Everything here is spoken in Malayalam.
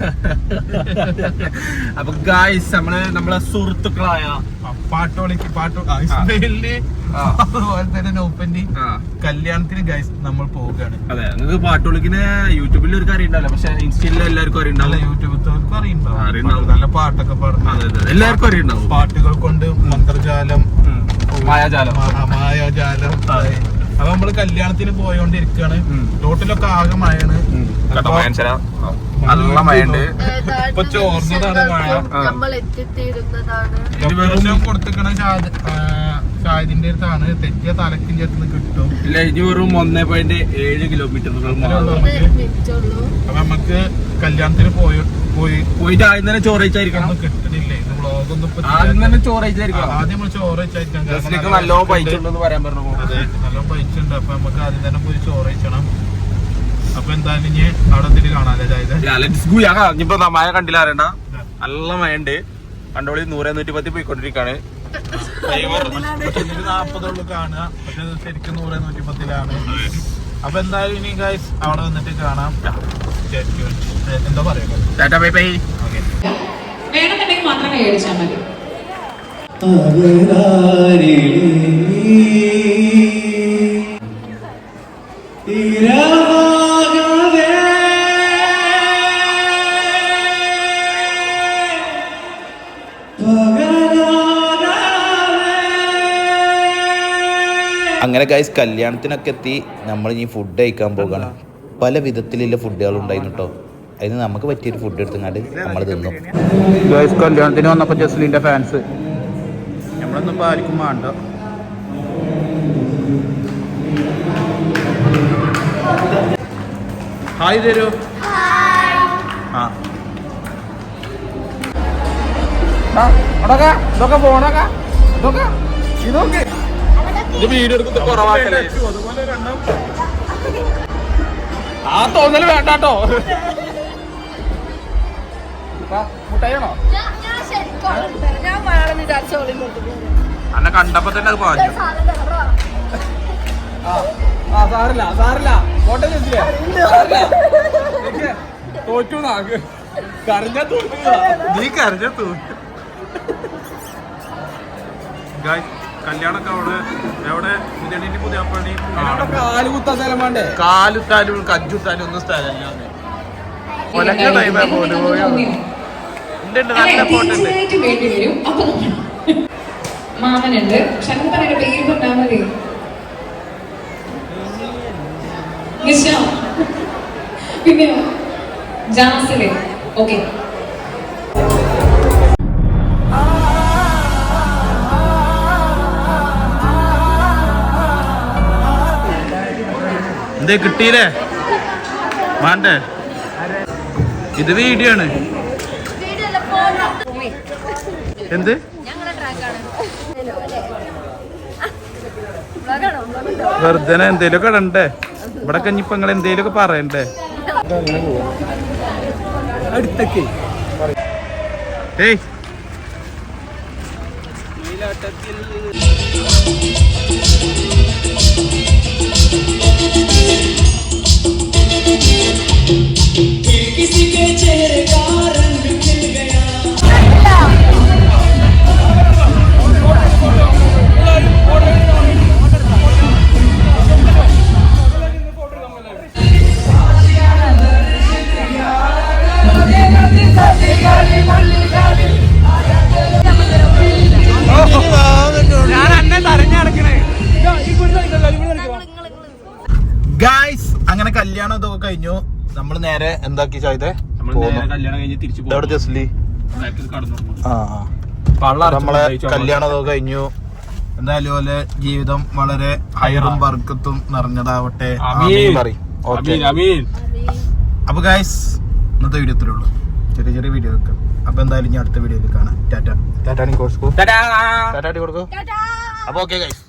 അപ്പൊ ഗായ്സ് നമ്മൾ നമ്മളെ സുഹൃത്തുക്കളായ പാട്ടോളിക്ക് പാട്ടോ ഇസ്മയിലിന്. അതുപോലെ തന്നെ നോപ്പന്റെ കല്യാണത്തിന് ഗൈസ് നമ്മൾ പോവുകയാണ്. അതെ നിങ്ങൾക്ക് പാട്ടോളിക്കിന് യൂട്യൂബിൽ ഒരു കാര്യം ഉണ്ടാവില്ല പക്ഷെ ഇൻസ്റ്റയിൽ എല്ലാവർക്കും നല്ല അറിയുണ്ടാവും. യൂട്യൂബിലത്തെ അറിയുണ്ടാവും. നല്ല പാട്ടൊക്കെ പാടുന്നത് എല്ലാവർക്കും അറിയുണ്ടാവും. പാട്ടുകൾ കൊണ്ട് മന്ത്രജാലം. മായാജാലം. മായാജാലം. അപ്പൊ നമ്മൾ കല്യാണത്തിന് പോയോണ്ടിരിക്കാണ്. ടോട്ടലൊക്കെ റോട്ടിലൊക്കെ ആകെ മഴയാണ്. നല്ല മഴയുണ്ട്. ഇപ്പൊ ചോർന്നതാണ് മഴ. ലൊക്കേഷൻ കൊടുത്തിക്കണ ഷാജിന്റെ അടുത്താണ്. തെറ്റിയ തലക്കും ചേർന്ന് കിട്ടും. ഇല്ല ഇനി വെറും ഒന്നേ പോയിന്റ് ഏഴ് കിലോമീറ്റർ അപ്പൊ നമുക്ക് കല്യാണത്തിന് പോയി പോയി പോയിട്ട് ആദ്യം തന്നെ ചോറയിച്ചായിരിക്കണം കിട്ടുന്നില്ലേ കിട്ടണില്ല. ആദ്യം തന്നെ ആദ്യം പറയാൻ പറഞ്ഞു അതെ നല്ല പൈസ ഉണ്ട് അപ്പൊ നമുക്ക് ആദ്യം തന്നെ പോയി ചോറ് വെച്ചണം അപ്പൊ എന്തായാലും ഇനി അവിടെ കാണാല്ലേ ഇനിയിപ്പോ മഴ കണ്ടില്ല അറിയണ്ട നല്ല മഴയുണ്ട്. കണ്ടോളി നൂറ് നൂറ്റി പത്തി പോയിക്കൊണ്ടിരിക്കാണ് നാപ്പതുള്ളു കാണുക. പക്ഷെ ശരിക്കും നൂറ് നൂറ്റി പത്തിലാണ് അപ്പൊ എന്തായാലും ഇനി ഗൈസ് അവിടെ വന്നിട്ട് കാണാം. എന്താ പറയാ മേടിച്ചാൽ മതി. അങ്ങനെ ഗൈസ് കല്യാണത്തിനൊക്കെ എത്തി. നമ്മൾ ഇനി ഫുഡ് കഴിക്കാൻ പോകണം. പല വിധത്തിലുള്ള ഫുഡുകൾ ഉണ്ടായിരുന്നു കേട്ടോ അതിന് നമുക്ക് പറ്റിയൊരു ഫുഡ് എടുത്തങ്ങാണ്ട് നമ്മൾ തിന്നു. ഗൈസ് കല്യാണത്തിന് വന്നപ്പോൾ ജസ്ലിന്റെ ഫാൻസ് നമ്മളൊന്നും ഇപ്പോൾ ആർക്കും വേണ്ട ഹായ് തരൂ ആ. ഇതൊക്കെ പോണൊക്കെ ഇതൊക്കെ ഇതൊക്കെ. ഇത് വീഡിയോ എടുക്കുന്നത് കുറവാക്കല്ലേ ആ തോന്നൽ വേണ്ടാട്ടോ. മുട്ടായിണോ അന്നെ കണ്ടപ്പോ തന്നെ അത് പറഞ്ഞു ആ സാറില്ല സാറില്ല കോട്ടെ ചേച്ചിയെ. തോറ്റു നാക്ക് കരഞ്ഞ തോറ്റു നീ കരഞ്ഞ തോറ്റു. കല്യാണൊക്കെ അവിടെ എവിടെ? സ്ഥലം വേണ്ടേ? കാലുത്താലും കജ്ജുത്താലും ഒന്നും സ്ഥലമില്ല. ഒലക്ക ടൈമേ പോലും. മാമനുണ്ട്. ശങ്കരന്റെ പേര് പറഞ്ഞാൽ മതി. നിശ പിന്നെ ജാസിലെ. ഓക്കെ. എന്തേ കിട്ടിയില്ലേ? വേണ്ടേ ഇത് വീഡിയോ ആണ്. എന്ത്? വെറുതെ എന്തേലും ഒക്കെ ഇടണ്ടേ? ഇവിടെ കഴിഞ്ഞിപ്പോ നിങ്ങൾ എന്തേലും ഒക്കെ പറയണ്ടേ? അടുത്തേക്ക്. ഏയ്. ഞാൻ കല്യാണം ഇതൊക്കെ കഴിഞ്ഞു. നമ്മൾ നേരെ എന്താക്കി ചായത്തെ? കല്യാണം കഴിഞ്ഞ് തിരിച്ചു ഇതവിടെ ജസ്ലി? ആ നമ്മളെ കല്യാണം ഇതൊക്കെ കഴിഞ്ഞു. എന്തായാലും പോലെ ജീവിതം വളരെ ഹയറും വർക്കത്തും നിറഞ്ഞതാവട്ടെ. പറയും. അപ്പൊ ഗായ്സ് ഇന്നത്തെ വീഡിയോ ഇത്രേ ഉള്ളൂ. ചെറിയ ചെറിയ വീഡിയോ ഒക്കെ. അപ്പൊ എന്തായാലും ഞാൻ അടുത്ത വീഡിയോയിൽ കാണാം. ടാറ്റ. ടാറ്റാ. Course tata. കൊടുക്കും. അപ്പൊ ഓക്കെ ഗൈസ്